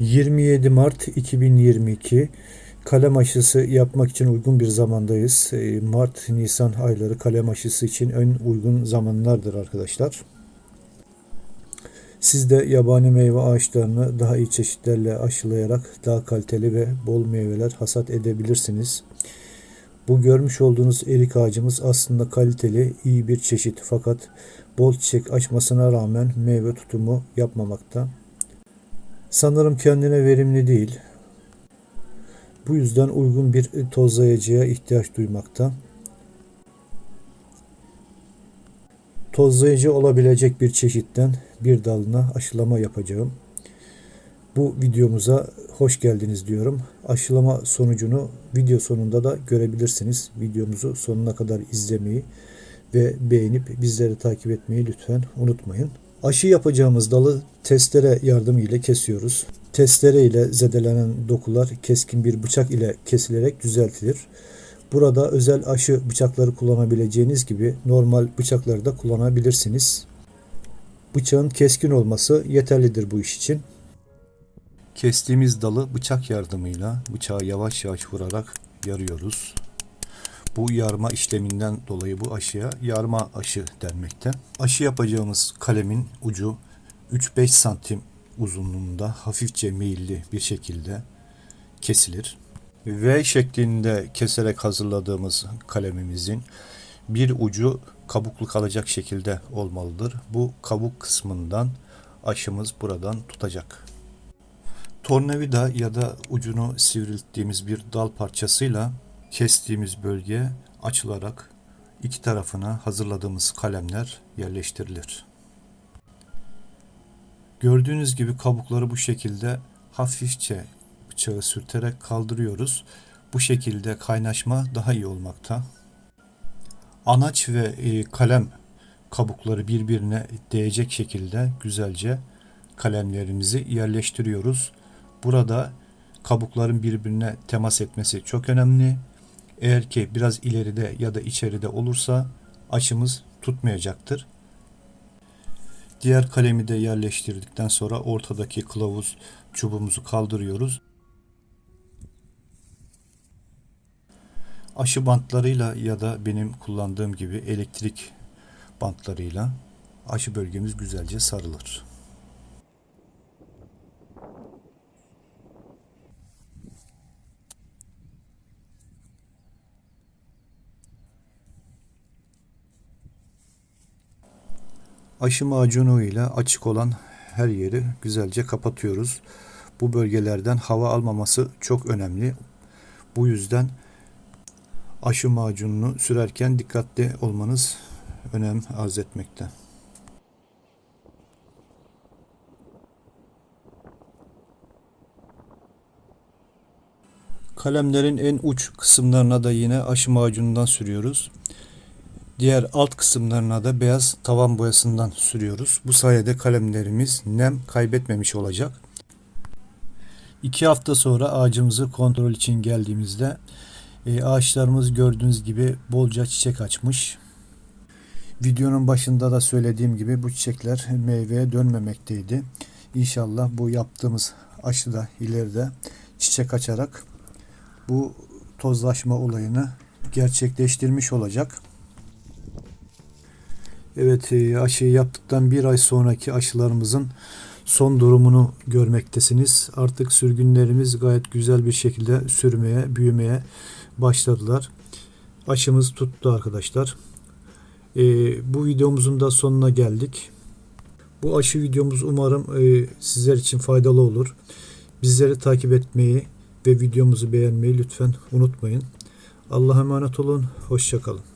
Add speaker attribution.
Speaker 1: 27 Mart 2022 kalem aşısı yapmak için uygun bir zamandayız. Ee, Mart, Nisan ayları kalem aşısı için en uygun zamanlardır arkadaşlar. Siz de yabani meyve ağaçlarını daha iyi çeşitlerle aşılayarak daha kaliteli ve bol meyveler hasat edebilirsiniz. Bu görmüş olduğunuz erik ağacımız aslında kaliteli, iyi bir çeşit fakat bol çiçek açmasına rağmen meyve tutumu yapmamakta. Sanırım kendine verimli değil. Bu yüzden uygun bir tozlayıcıya ihtiyaç duymakta. Tozlayıcı olabilecek bir çeşitten bir dalına aşılama yapacağım. Bu videomuza hoş geldiniz diyorum. Aşılama sonucunu video sonunda da görebilirsiniz. Videomuzu sonuna kadar izlemeyi ve beğenip bizleri takip etmeyi lütfen unutmayın. Aşı yapacağımız dalı testere yardımıyla kesiyoruz. Testere ile zedelenen dokular keskin bir bıçak ile kesilerek düzeltilir. Burada özel aşı bıçakları kullanabileceğiniz gibi normal bıçakları da kullanabilirsiniz. Bıçağın keskin olması yeterlidir bu iş için. Kestiğimiz dalı bıçak yardımıyla bıçağı yavaş yavaş vurarak yarıyoruz. Bu yarma işleminden dolayı bu aşıya yarma aşı denmekte. Aşı yapacağımız kalemin ucu 3-5 santim uzunluğunda hafifçe meyilli bir şekilde kesilir. V şeklinde keserek hazırladığımız kalemimizin bir ucu kabuklu kalacak şekilde olmalıdır. Bu kabuk kısmından aşımız buradan tutacak. Tornavida ya da ucunu sivrilttiğimiz bir dal parçasıyla kestiğimiz bölge açılarak iki tarafına hazırladığımız kalemler yerleştirilir. Gördüğünüz gibi kabukları bu şekilde hafifçe bıçağı sürterek kaldırıyoruz. Bu şekilde kaynaşma daha iyi olmakta. Anaç ve e, kalem kabukları birbirine değecek şekilde güzelce kalemlerimizi yerleştiriyoruz. Burada kabukların birbirine temas etmesi çok önemli. Eğer ki biraz ileride ya da içeride olursa açımız tutmayacaktır. Diğer kalemi de yerleştirdikten sonra ortadaki kılavuz çubuğumuzu kaldırıyoruz. Aşı bantlarıyla ya da benim kullandığım gibi elektrik bantlarıyla aşı bölgemiz güzelce sarılır. Aşı macunu ile açık olan her yeri güzelce kapatıyoruz. Bu bölgelerden hava almaması çok önemli. Bu yüzden aşı macununu sürerken dikkatli olmanız önem arz etmekte. Kalemlerin en uç kısımlarına da yine aşı macunundan sürüyoruz. Diğer alt kısımlarına da beyaz tavan boyasından sürüyoruz. Bu sayede kalemlerimiz nem kaybetmemiş olacak. İki hafta sonra ağacımızı kontrol için geldiğimizde e, ağaçlarımız gördüğünüz gibi bolca çiçek açmış. Videonun başında da söylediğim gibi bu çiçekler meyveye dönmemekteydi. İnşallah bu yaptığımız aşıda ileride çiçek açarak bu tozlaşma olayını gerçekleştirmiş olacak. Evet e, aşıyı yaptıktan bir ay sonraki aşılarımızın son durumunu görmektesiniz. Artık sürgünlerimiz gayet güzel bir şekilde sürmeye, büyümeye başladılar. Aşımız tuttu arkadaşlar. E, bu videomuzun da sonuna geldik. Bu aşı videomuz umarım e, sizler için faydalı olur. Bizleri takip etmeyi ve videomuzu beğenmeyi lütfen unutmayın. Allah'a emanet olun. Hoşçakalın.